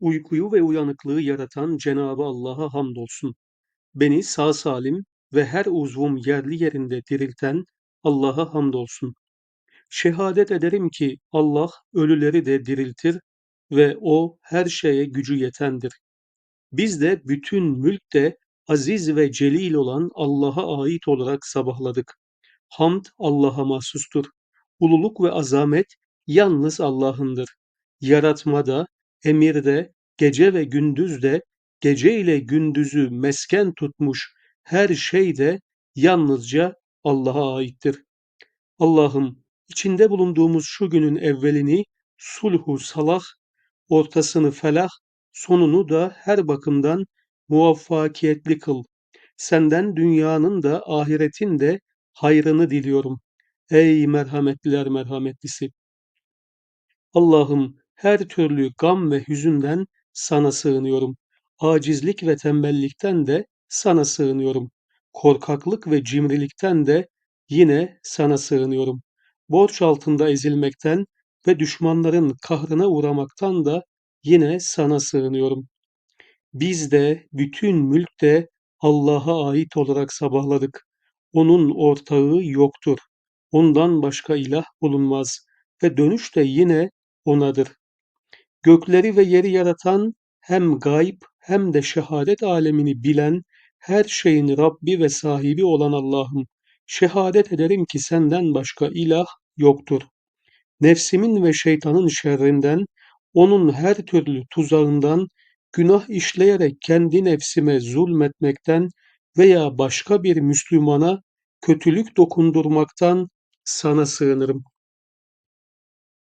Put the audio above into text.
Uykuyu ve uyanıklığı yaratan Cenabı Allah'a hamdolsun. Beni sağ salim ve her uzvum yerli yerinde dirilten Allah'a hamdolsun. Şehadet ederim ki Allah ölüleri de diriltir ve o her şeye gücü yetendir. Biz de bütün mülk de aziz ve celil olan Allah'a ait olarak sabahladık. Hamd Allah'a mahsustur. Ululuk ve azamet yalnız Allah'ındır. Yaratmada, emirde, gece ve gündüzde, gece ile gündüzü mesken tutmuş her şey de yalnızca Allah'a aittir. Allah'ım içinde bulunduğumuz şu günün evvelini sulhu salah, ortasını felah, sonunu da her bakımdan muvaffakiyetli kıl. Senden dünyanın da ahiretin de hayrını diliyorum. Ey merhametliler merhametlisi! Allah'ım her türlü gam ve hüzünden sana sığınıyorum. Acizlik ve tembellikten de sana sığınıyorum. Korkaklık ve cimrilikten de yine sana sığınıyorum. Borç altında ezilmekten ve düşmanların kahrına uğramaktan da yine sana sığınıyorum. Biz de bütün mülk de Allah'a ait olarak sabahladık. Onun ortağı yoktur. Ondan başka ilah bulunmaz ve dönüş de yine O'nadır. Gökleri ve yeri yaratan hem gayb hem de şehadet alemini bilen her şeyin Rabbi ve sahibi olan Allah'ım şehadet ederim ki senden başka ilah yoktur. Nefsimin ve şeytanın şerrinden, onun her türlü tuzağından, günah işleyerek kendi nefsime zulmetmekten veya başka bir Müslümana kötülük dokundurmaktan sana sığınırım.